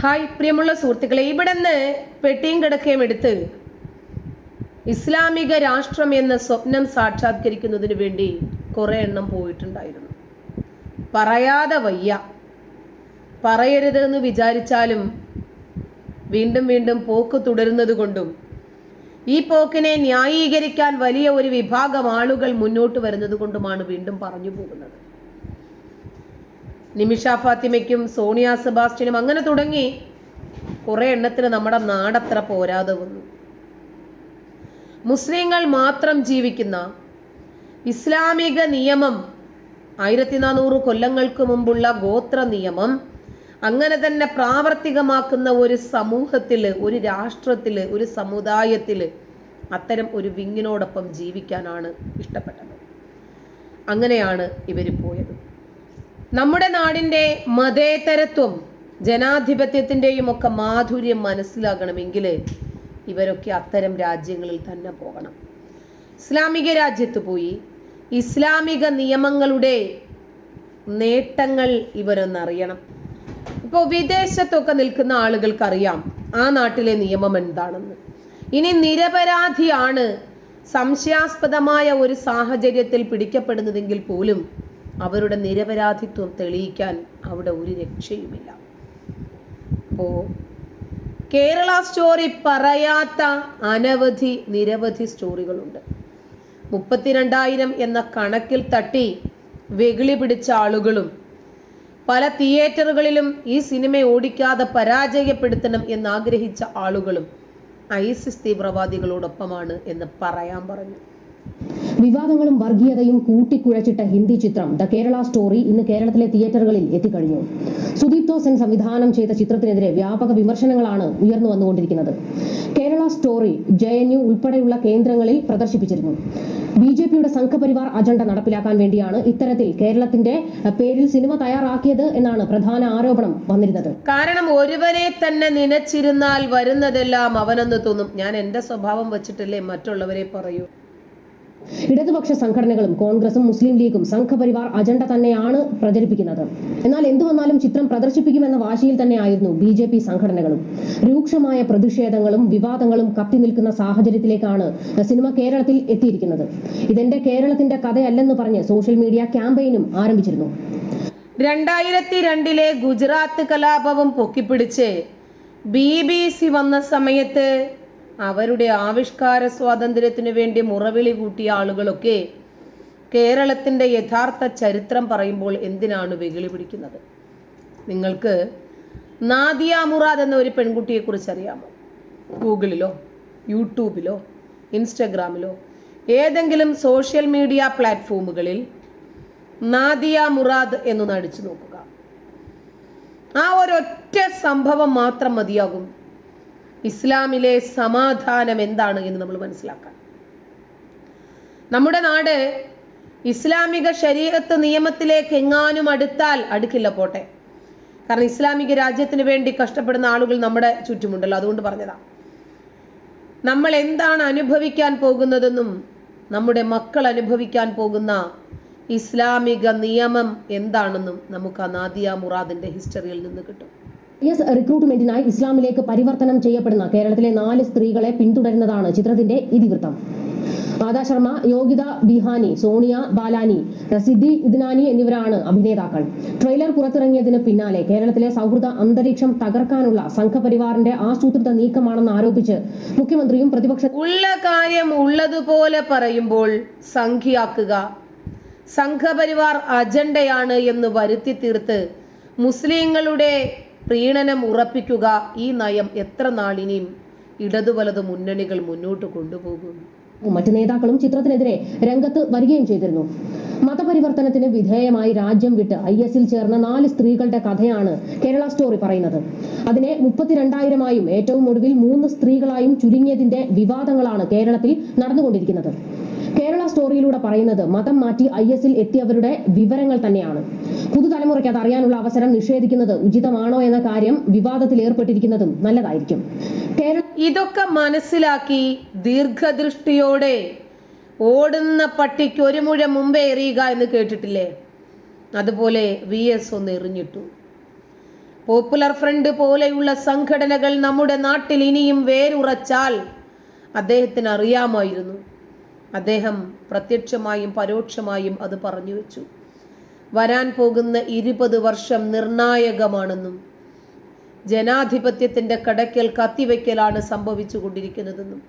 Hi പ്രിയമുള്ള സുഹൃത്തുക്കളെ ഇവിടെ നിന്ന് പെട്ടിയും കിടക്കയും എടുത്ത് ഇസ്ലാമിക രാഷ്ട്രം എന്ന സ്വപ്നം സാക്ഷാത്കരിക്കുന്നതിന് വേണ്ടി കുറെ എണ്ണം പോയിട്ടുണ്ടായിരുന്നു. പറയാതെ വയ്യ. പറയരുത് എന്ന് വിചാരിച്ചാലും വീണ്ടും വീണ്ടും പോക്ക് തുടരുന്നത് കൊണ്ടും ഈ പോക്കിനെ ന്യായീകരിക്കാൻ വലിയ ഒരു വിഭാഗം ആളുകൾ മുന്നോട്ട് വരുന്നത് കൊണ്ടുമാണ് വീണ്ടും പറഞ്ഞു പോകുന്നത്. നിമിഷ ഫാത്തിമയ്ക്കും സോണിയ സെബാസ്റ്റ്യനും അങ്ങനെ തുടങ്ങി കുറെ എണ്ണത്തിന് നമ്മുടെ നാടത്ര പോരാതെ വന്നു മുസ്ലിങ്ങൾ മാത്രം ജീവിക്കുന്ന ഇസ്ലാമിക നിയമം ആയിരത്തി നാനൂറ് കൊല്ലങ്ങൾക്ക് മുമ്പുള്ള ഗോത്ര നിയമം അങ്ങനെ തന്നെ പ്രാവർത്തികമാക്കുന്ന ഒരു സമൂഹത്തിൽ ഒരു രാഷ്ട്രത്തിൽ ഒരു സമുദായത്തിൽ അത്തരം ഒരു വിങ്ങിനോടൊപ്പം ജീവിക്കാനാണ് ഇഷ്ടപ്പെട്ടത്. അങ്ങനെയാണ് ഇവർ പോയത്. നമ്മുടെ നാടിന്റെ മതേതരത്വം ജനാധിപത്യത്തിന്റെയും ഒക്കെ മാധുര്യം മനസ്സിലാകണമെങ്കിൽ ഇവരൊക്കെ അത്തരം രാജ്യങ്ങളിൽ തന്നെ പോകണം. ഇസ്ലാമിക രാജ്യത്ത് പോയി ഇസ്ലാമിക നിയമങ്ങളുടെ നേട്ടങ്ങൾ ഇവരൊന്നറിയണം ഇപ്പോൾ വിദേശത്തൊക്കെ നിൽക്കുന്ന ആളുകൾക്കറിയാം ആ നാട്ടിലെ നിയമം എന്താണെന്ന്. ഇനി നിരപരാധിയാണ് സംശയാസ്പദമായ ഒരു സാഹചര്യത്തിൽ പിടിക്കപ്പെടുന്നതെങ്കിൽ പോലും അവരുടെ നിരപരാധിത്വം തെളിയിക്കാൻ അവിടെ ഒരു രക്ഷയുമില്ല. അപ്പോ കേരള സ്റ്റോറി പറയാത്ത അനവധി നിരവധി സ്റ്റോറികളുണ്ട്. മുപ്പത്തിരണ്ടായിരം എന്ന കണക്കിൽ തട്ടി വെകിളി പിടിച്ച ആളുകളും പല തിയേറ്ററുകളിലും ഈ സിനിമ ഓടിക്കാതെ പരാജയപ്പെടുത്തണം എന്നാഗ്രഹിച്ച ആളുകളും ഐസിസ് തീവ്രവാദികളോടൊപ്പമാണ് എന്ന് പറയാൻ പറഞ്ഞു. വിവാദങ്ങളും വർഗീയതയും കൂട്ടിക്കുഴച്ചിട്ട ഹിന്ദി ചിത്രം ദ കേരള സ്റ്റോറി ഇന്ന് കേരളത്തിലെ തിയേറ്ററുകളിൽ എത്തിക്കഴിഞ്ഞു. സുദീപ് തോസൻ സംവിധാനം ചെയ്ത ചിത്രത്തിനെതിരെ വ്യാപക വിമർശനങ്ങളാണ് ഉയർന്നു വന്നുകൊണ്ടിരിക്കുന്നത്. Kerala story J N U ഉൾപ്പെടെയുള്ള കേന്ദ്രങ്ങളിൽ പ്രദർശിപ്പിച്ചിരുന്നു. ബി ജെ പിയുടെ സംഘപരിവാർ അജണ്ട നടപ്പിലാക്കാൻ വേണ്ടിയാണ് ഇത്തരത്തിൽ കേരളത്തിന്റെ പേരിൽ സിനിമ തയ്യാറാക്കിയത് എന്നാണ് പ്രധാന ആരോപണം വന്നിരുന്നത്. കാരണം ഒരുവനെ തന്നെ നനച്ചിരുന്നാൽ വരുന്നതെല്ലാം അവനെന്ന് തോന്നും. ഞാൻ എന്റെ സ്വഭാവം വെച്ചിട്ടല്ലേ മറ്റുള്ളവരെ പറയൂ. ഇടതുപക്ഷ സംഘടനകളും കോൺഗ്രസും മുസ്ലിം ലീഗും സംഘപരിവാർ അജണ്ട തന്നെയാണ് പ്രചരിപ്പിക്കുന്നത്. എന്നാൽ എന്തു വന്നാലും ചിത്രം പ്രദർശിപ്പിക്കുമെന്ന വാശിയിൽ തന്നെയായിരുന്നു ബി ജെ പി സംഘടനകളും. രൂക്ഷമായ പ്രതിഷേധങ്ങളും വിവാദങ്ങളും കത്തി നിൽക്കുന്ന സാഹചര്യത്തിലേക്കാണ് സിനിമ കേരളത്തിൽ എത്തിയിരിക്കുന്നത്. ഇതെന്റെ കേരളത്തിന്റെ കഥയല്ലെന്ന് പറഞ്ഞ് സോഷ്യൽ മീഡിയ ക്യാമ്പയിനും ആരംഭിച്ചിരുന്നു. രണ്ടായിരത്തി രണ്ടിലെ ഗുജറാത്ത് കലാപവും പൊക്കിപ്പിടിച്ച് ബി ബി സി വന്ന സമയത്ത് അവരുടെ ആവിഷ്കാര സ്വാതന്ത്ര്യത്തിനു വേണ്ടി മുറവിളി കൂട്ടിയ ആളുകളൊക്കെ കേരളത്തിന്റെ യഥാർത്ഥ ചരിത്രം പറയുമ്പോൾ എന്തിനാണ് വെകിളി പിടിക്കുന്നത്? നിങ്ങൾക്ക് നാദിയ മുറാദ് എന്ന ഒരു പെൺകുട്ടിയെക്കുറിച്ച് അറിയാമോ? ഗൂഗിളിലോ യൂട്യൂബിലോ ഇൻസ്റ്റഗ്രാമിലോ ഏതെങ്കിലും സോഷ്യൽ മീഡിയ പ്ലാറ്റ്ഫോമുകളിൽ നാദിയ മുറാദ് എന്ന് നടിച്ചു നോക്കുക. ആ ഒരൊറ്റ സംഭവം മാത്രം മതിയാകും. ഇസ്ലാമിലെ സമാധാനം എന്താണ് എന്ന് നമ്മൾ മനസ്സിലാക്കാം. നമ്മുടെ നാട് ഇസ്ലാമിക ശരീരത്ത് നിയമത്തിലേക്ക് എങ്ങാനും അടുത്താൽ അടുക്കില്ല പോട്ടെ. കാരണം ഇസ്ലാമിക രാജ്യത്തിന് വേണ്ടി കഷ്ടപ്പെടുന്ന ആളുകൾ നമ്മുടെ ചുറ്റുമുണ്ടല്ലോ അതുകൊണ്ട് പറഞ്ഞതാ. നമ്മൾ എന്താണ് അനുഭവിക്കാൻ പോകുന്നതെന്നും നമ്മുടെ മക്കൾ അനുഭവിക്കാൻ പോകുന്ന ഇസ്ലാമിക നിയമം എന്താണെന്നും നമുക്ക് ആ നാദിയ മുറാദിന്റെ ഹിസ്റ്ററിയിൽ നിന്ന് കിട്ടും. എസ് റിക്രൂട്ട്മെന്റിനായി ഇസ്ലാമിലേക്ക് പരിവർത്തനം ചെയ്യപ്പെടുന്ന കേരളത്തിലെ നാല് സ്ത്രീകളെ പിന്തുടരുന്നതാണ് ചിത്രത്തിന്റെ ഇതിവൃത്തം. ആദാ ശർമ്മ യോഗിത ബിഹാനി സോണിയ ബാലാനി സിദ്ധി ഇദ്നാനി എന്നിവരാണ് അഭിനേതാക്കൾ. ട്രെയിലർ പുറത്തിറങ്ങിയതിന് പിന്നാലെ കേരളത്തിലെ സൗഹൃദ അന്തരീക്ഷം തകർക്കാനുള്ള സംഘപരിവാറിന്റെ ആസൂത്രിത നീക്കമാണെന്ന് ആരോപിച്ച് മുഖ്യമന്ത്രിയും പ്രതിപക്ഷ ഉള്ള കാര്യം ഉള്ളതുപോലെ പറയുമ്പോൾ സംഖ്യാക്കുക സംഘപരിവാർ അജണ്ടയാണ് എന്ന് വരുത്തി തീർത്ത് മുസ്ലിങ്ങളുടെ പ്രീണനം ഉറപ്പിക്കുക ഈ നയം എത്ര നാളിനെയും ഇടതു വലതു മുന്നണികൾ മുന്നോട്ട് കൊണ്ടുപോകും. മറ്റു നേതാക്കളും ചിത്രത്തിനെതിരെ രംഗത്ത് വരികയും ചെയ്തിരുന്നു. മതപരിവർത്തനത്തിന് വിധേയമായി രാജ്യം വിട്ട് ഐ എസിൽ ചേർന്ന നാല് സ്ത്രീകളുടെ കഥയാണ് കേരള സ്റ്റോറി പറയുന്നത്. അതിനെ മുപ്പത്തിരണ്ടായിരമായും ഏറ്റവും ഒടുവിൽ മൂന്ന് സ്ത്രീകളായും ചുരുങ്ങിയതിന്റെ വിവാദങ്ങളാണ് കേരളത്തിൽ നടന്നുകൊണ്ടിരിക്കുന്നത്. കേരള സ്റ്റോറിയിലൂടെ പറയുന്നത് മതം മാറ്റി ഐ എസിൽ എത്തിയവരുടെ വിവരങ്ങൾ തന്നെയാണ്. പുതുതലമുറയ്ക്ക് അത് അറിയാനുള്ള അവസരം നിഷേധിക്കുന്നത് ഉചിതമാണോ എന്ന കാര്യം വിവാദത്തിൽ ഏർപ്പെട്ടിരിക്കുന്നതും നല്ലതായിരിക്കും. ഇതൊക്കെ മനസ്സിലാക്കി ദീർഘദൃഷ്ടിയോടെ ഓടുന്ന പട്ടിക്ക് ഒരു മുഴ മുമ്പേ എറിയുക എന്ന് കേട്ടിട്ടില്ലേ? അതുപോലെ വി എസ് ഒന്ന് എറിഞ്ഞിട്ടു. പോപ്പുലർ ഫ്രണ്ട് പോലെയുള്ള സംഘടനകൾ നമ്മുടെ നാട്ടിൽ ഇനിയും വേരുറച്ചാൽ അദ്ദേഹത്തിന് അറിയാമായിരുന്നു. അദ്ദേഹം പ്രത്യക്ഷമായും പരോക്ഷമായും അത് പറഞ്ഞു വെച്ചു. വരാൻ പോകുന്ന ഇരുപത് വർഷം നിർണായകമാണെന്നും ജനാധിപത്യത്തിന്റെ കടക്കൽ കത്തിവെക്കലാണ് സംഭവിച്ചു കൊണ്ടിരിക്കുന്നതെന്നും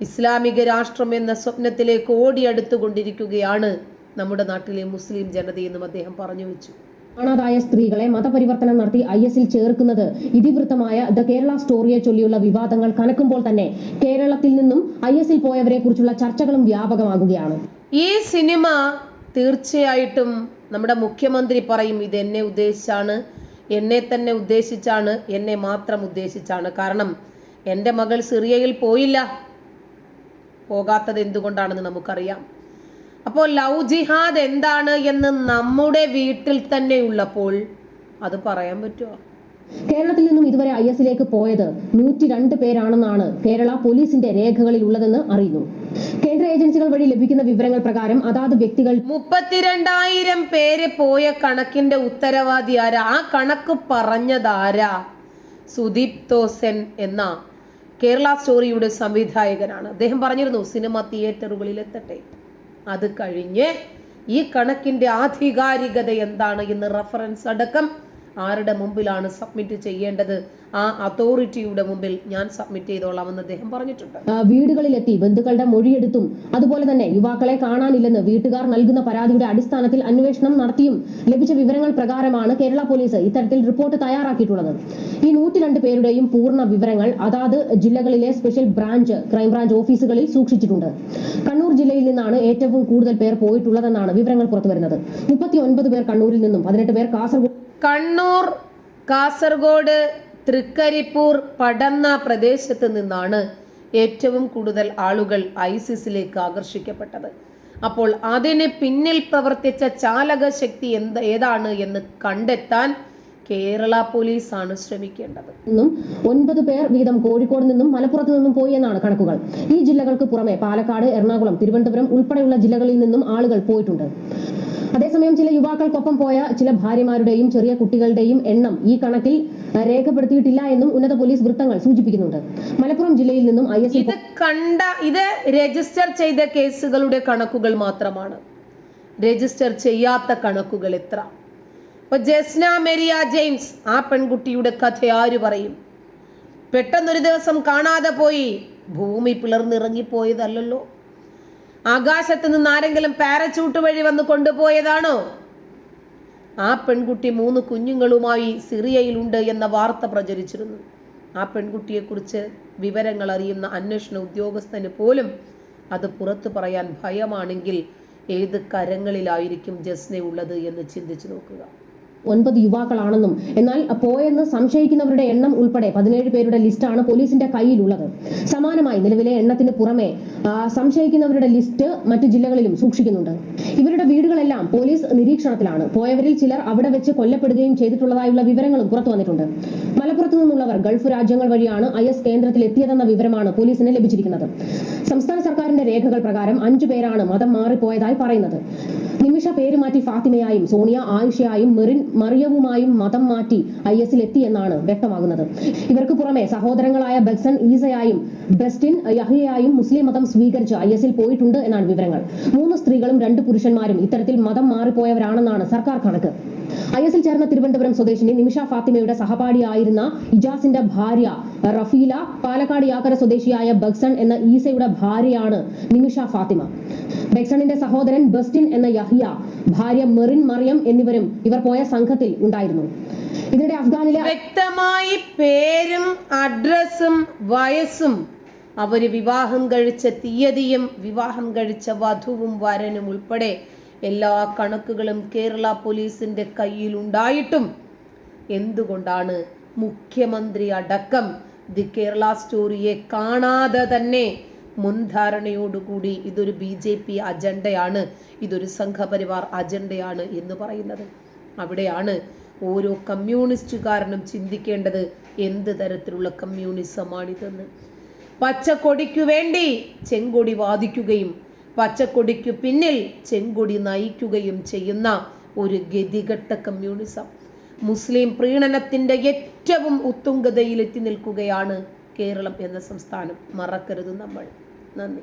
ഇസ്ലാമിക രാഷ്ട്രം എന്ന സ്വപ്നത്തിലേക്ക് ഓടിയടുത്തുകൊണ്ടിരിക്കുകയാണ് നമ്മുടെ നാട്ടിലെ മുസ്ലിം ജനതയെന്നും അദ്ദേഹം പറഞ്ഞു വെച്ചു. കാണാതായ സ്ത്രീകളെ മതപരിവർത്തനം നടത്തി ഐ എസിൽ ചേർക്കുന്നത് ഇതിവൃത്തമായ ദ കേരള സ്റ്റോറിയെ ചൊല്ലിയുള്ള വിവാദങ്ങൾ കനക്കുമ്പോൾ തന്നെ കേരളത്തിൽ നിന്നും ഐ എസിൽ പോയവരെ കുറിച്ചുള്ള ചർച്ചകളും വ്യാപകമാകുകയാണ്. ഈ സിനിമ തീർച്ചയായിട്ടും നമ്മുടെ മുഖ്യമന്ത്രി പറയും ഇത് എന്നെ ഉദ്ദേശിച്ചാണ് എന്നെ തന്നെ ഉദ്ദേശിച്ചാണ് എന്നെ മാത്രം ഉദ്ദേശിച്ചാണ്. കാരണം എന്റെ മകൾ സിറിയയിൽ പോയില്ല. പോകാത്തത് എന്തുകൊണ്ടാണെന്ന് നമുക്കറിയാം. അപ്പോൾ ലവ് ജിഹാദ് എന്താണ് എന്ന് നമ്മുടെ വീട്ടിൽ തന്നെ ഉള്ളപ്പോൾ അത് പറയാൻ പറ്റുമോ കേരളത്തിൽ നിന്നും ഇതുവരെ ഐ എസിലേക്ക് പോയത് നൂറ്റി രണ്ട് പേരാണെന്നാണ് കേരള പോലീസിന്റെ രേഖകളിൽ ഉള്ളതെന്ന് അറിയുന്നു. കേന്ദ്ര ഏജൻസികൾ വഴി ലഭിക്കുന്ന വിവരങ്ങൾ പ്രകാരം അതാത് വ്യക്തികൾ മുപ്പത്തിരണ്ടായിരം പേര് പോയ കണക്കിന്റെ ഉത്തരവാദി ആരാ? ആ കണക്ക് പറഞ്ഞതാരാ സുദീപ് തോസൻ എന്ന കേരള സ്റ്റോറിയുടെ സംവിധായകനാണ്. അദ്ദേഹം പറഞ്ഞിരുന്നു സിനിമ തിയേറ്ററുകളിൽ എത്തട്ടെ. അത് കഴിഞ്ഞ് ഈ കണക്കിന്റെ ആധികാരികത എന്താണ് എന്ന് റഫറൻസ് അടക്കം ആരുടെ മുമ്പിലാണ് സബ്മിറ്റ് ചെയ്യേണ്ടത്? ആ അതോറിറ്റിയുടെ മുമ്പിൽ ഞാൻ സബ്മിറ്റ് ചെയ്തോളാമെന്ന് അദ്ദേഹം പറഞ്ഞിട്ടുണ്ട്. വീടുകളിലെത്തി ബന്ധുക്കളുടെ മൊഴിയെടുത്തും അതുപോലെ തന്നെ യുവാക്കളെ കാണാനില്ലെന്ന് വീട്ടുകാർ നൽകുന്ന പരാതിയുടെ അടിസ്ഥാനത്തിൽ അന്വേഷണം നടത്തിയും ലഭിച്ച വിവരങ്ങൾ പ്രകാരമാണ് കേരള പോലീസ് ഇത്തരത്തിൽ റിപ്പോർട്ട് തയ്യാറാക്കിയിട്ടുള്ളത്. ഈ നൂറ്റി രണ്ട് പേരുടെയും പൂർണ വിവരങ്ങൾ അതാത് ജില്ലകളിലെ സ്പെഷ്യൽ ബ്രാഞ്ച് ക്രൈംബ്രാഞ്ച് ഓഫീസുകളിൽ സൂക്ഷിച്ചിട്ടുണ്ട്. കണ്ണൂർ ജില്ലയിൽ നിന്നാണ് ഏറ്റവും കൂടുതൽ പേർ പോയിട്ടുള്ളതെന്നാണ് വിവരങ്ങൾ പുറത്തുവരുന്നത്. മുപ്പത്തി ഒൻപത് പേർ കണ്ണൂരിൽ നിന്നും പതിനെട്ട് പേർ കാസർഗോഡ് കണ്ണൂർ കാസർഗോഡ് തൃക്കരിപ്പൂർ പടന്ന പ്രദേശത്ത് നിന്നാണ് ഏറ്റവും കൂടുതൽ ആളുകൾ ഐസിസിലേക്ക് ആകർഷിക്കപ്പെട്ടത്. അപ്പോൾ അതിന് പിന്നിൽ പ്രവർത്തിച്ച ചാലക ശക്തി എന്ത് ഏതാണ് എന്ന് കണ്ടെത്താൻ കേരള പോലീസാണ് ശ്രമിക്കേണ്ടത്. ഒൻപത് പേർ വീതം കോഴിക്കോട് നിന്നും മലപ്പുറത്ത് നിന്നും പോയി എന്നാണ് കണക്കുകൾ. ഈ ജില്ലകൾക്ക് പുറമെ പാലക്കാട് എറണാകുളം തിരുവനന്തപുരം ഉൾപ്പെടെയുള്ള ജില്ലകളിൽ നിന്നും ആളുകൾ പോയിട്ടുണ്ട്. അതേസമയം ചില യുവാക്കൾക്കൊപ്പം പോയ ചില ഭാര്യമാരുടെയും ചെറിയ കുട്ടികളുടെയും എണ്ണം ഈ കണക്കിൽ രേഖപ്പെടുത്തിയിട്ടില്ല എന്നും ഉന്നത പോലീസ് വൃത്തങ്ങൾ സൂചിപ്പിക്കുന്നുണ്ട്. മലപ്പുറം ജില്ലയിൽ നിന്നും ഐ എസ് ഇത് കണ്ട ഇത് രജിസ്റ്റർ ചെയ്ത കേസുകളുടെ കണക്കുകൾ മാത്രമാണ്. രജിസ്റ്റർ ചെയ്യാത്ത കണക്കുകൾ എത്ര? ഇപ്പൊ ജസ്ന മെരിയ ജെയിംസ് ആ പെൺകുട്ടിയുടെ കഥ ആര് പറയും? പെട്ടെന്നൊരു ദിവസം കാണാതെ പോയി ഭൂമി പിളർന്നിറങ്ങിപ്പോയതല്ലല്ലോ. ആകാശത്ത് നിന്ന് ആരെങ്കിലും പാരച്ചൂട്ട് വഴി വന്ന് കൊണ്ടുപോയതാണോ? ആ പെൺകുട്ടി മൂന്ന് കുഞ്ഞുങ്ങളുമായി സിറിയയിലുണ്ട് എന്ന വാർത്ത പ്രചരിച്ചിരുന്നു. ആ പെൺകുട്ടിയെക്കുറിച്ച് വിവരങ്ങൾ അറിയുന്ന അന്വേഷണ ഉദ്യോഗസ്ഥന് പോലും അത് പുറത്തു പറയാൻ ഭയമാണെങ്കിൽ ഏത് കരങ്ങളിലായിരിക്കും ജസ്നയുള്ളത് എന്ന് ചിന്തിച്ചു നോക്കുക. ഒൻപത് യുവാക്കളാണെന്നും എന്നാൽ പോയെന്ന് സംശയിക്കുന്നവരുടെ എണ്ണം ഉൾപ്പെടെ പതിനേഴ് പേരുടെ ലിസ്റ്റാണ് പോലീസിന്റെ കയ്യിലുള്ളത്. സമാനമായി നിലവിലെ എണ്ണത്തിന് പുറമെ സംശയിക്കുന്നവരുടെ ലിസ്റ്റ് മറ്റു ജില്ലകളിലും സൂക്ഷിക്കുന്നുണ്ട്. ഇവരുടെ വീടുകളെല്ലാം പോലീസ് നിരീക്ഷണത്തിലാണ്. പോയവരിൽ ചിലർ അവിടെ വെച്ച് കൊല്ലപ്പെടുകയും ചെയ്തിട്ടുള്ളതായുള്ള വിവരങ്ങളും പുറത്തു വന്നിട്ടുണ്ട്. മലപ്പുറത്തു നിന്നുള്ളവർ ഗൾഫ് രാജ്യങ്ങൾ വഴിയാണ് ഐ എസ് കേന്ദ്രത്തിൽ എത്തിയതെന്ന വിവരമാണ് പോലീസിന് ലഭിച്ചിരിക്കുന്നത്. സംസ്ഥാന സർക്കാരിന്റെ രേഖകൾ പ്രകാരം അഞ്ചു പേരാണ് മതം മാറിപ്പോയതായി പറയുന്നത്. നിമിഷ പേര് മാറ്റി ഫാത്തിമയായും സോണിയ ആയിഷയായും മെറിൻ മറിയവുമായും മതം മാറ്റി ഐ എത്തി എന്നാണ് വ്യക്തമാകുന്നത്. ഇവർക്ക് പുറമെ സഹോദരങ്ങളായ ബെക്സൺ ഈസയായും ബെസ്റ്റിൻ യഹിയായും മുസ്ലിം മതം സ്വീകരിച്ച് ഐ എസിൽ പോയിട്ടുണ്ട് എന്നാണ് വിവരങ്ങൾ. മൂന്ന് സ്ത്രീകളും രണ്ട് പുരുഷന്മാരും ഇത്തരത്തിൽ മതം മാറിപ്പോയവരാണെന്നാണ് സർക്കാർ കണക്ക്. ഐ എസിൽ ചേർന്ന തിരുവനന്തപുരം സ്വദേശിനി നിമിഷ ഫാത്തിമയുടെ സഹപാഠിയായിരുന്ന ഇജാസിന്റെ ഭാര്യ റഫീല പാലക്കാട് യാക്കര സ്വദേശിയായ ബക്സൺ എന്ന ഈസയുടെ ഭാര്യയാണ് നിമിഷ ഫാത്തിമ. ബെക്സണിന്റെ സഹോദരൻ ബസ്റ്റിൻ എന്ന യഹിയ ഭാര്യ മെറിൻ മറിയം എന്നിവരും ഇവർ പോയ സംഘത്തിൽ ഉണ്ടായിരുന്നു. ഇതിനിടെ അഫ്ഗാനിലെ വ്യക്തമായി പേരും അഡ്രസ്സും വയസ്സും അവർ വിവാഹം കഴിച്ച തീയതിയും വിവാഹം കഴിച്ച വധുവും വരനും ഉൾപ്പെടെ എല്ലാ കണക്കുകളും കേരള പോലീസിന്റെ കയ്യിൽ ഉണ്ടായിട്ടും. എന്തുകൊണ്ടാണ് മുഖ്യമന്ത്രി അടക്കം ദി കേരള സ്റ്റോറിയെ കാണാതെ തന്നെ മുൻധാരണയോടുകൂടി ഇതൊരു ബി ജെ പി അജണ്ടയാണ് ഇതൊരു സംഘപരിവാർ അജണ്ടയാണ് എന്ന് പറയുന്നത്? അവിടെയാണ് ഓരോ കമ്മ്യൂണിസ്റ്റുകാരനും ചിന്തിക്കേണ്ടത് എന്ത് തരത്തിലുള്ള കമ്മ്യൂണിസമാണിതെന്ന്. പച്ചക്കൊടിക്കു വേണ്ടി ചെങ്കൊടി വാദിക്കുകയും പച്ചക്കൊടിക്കു പിന്നിൽ ചെങ്കൊടി നയിക്കുകയും ചെയ്യുന്ന ഒരു ഗതികെട്ട കമ്മ്യൂണിസം മുസ്ലിം പ്രീണനത്തിന്റെ ഏറ്റവും ഉത്തുംഗതയിൽ എത്തി നിൽക്കുകയാണ് കേരളം എന്ന സംസ്ഥാനം. മറക്കരുത് നമ്മൾ. നന്ദി.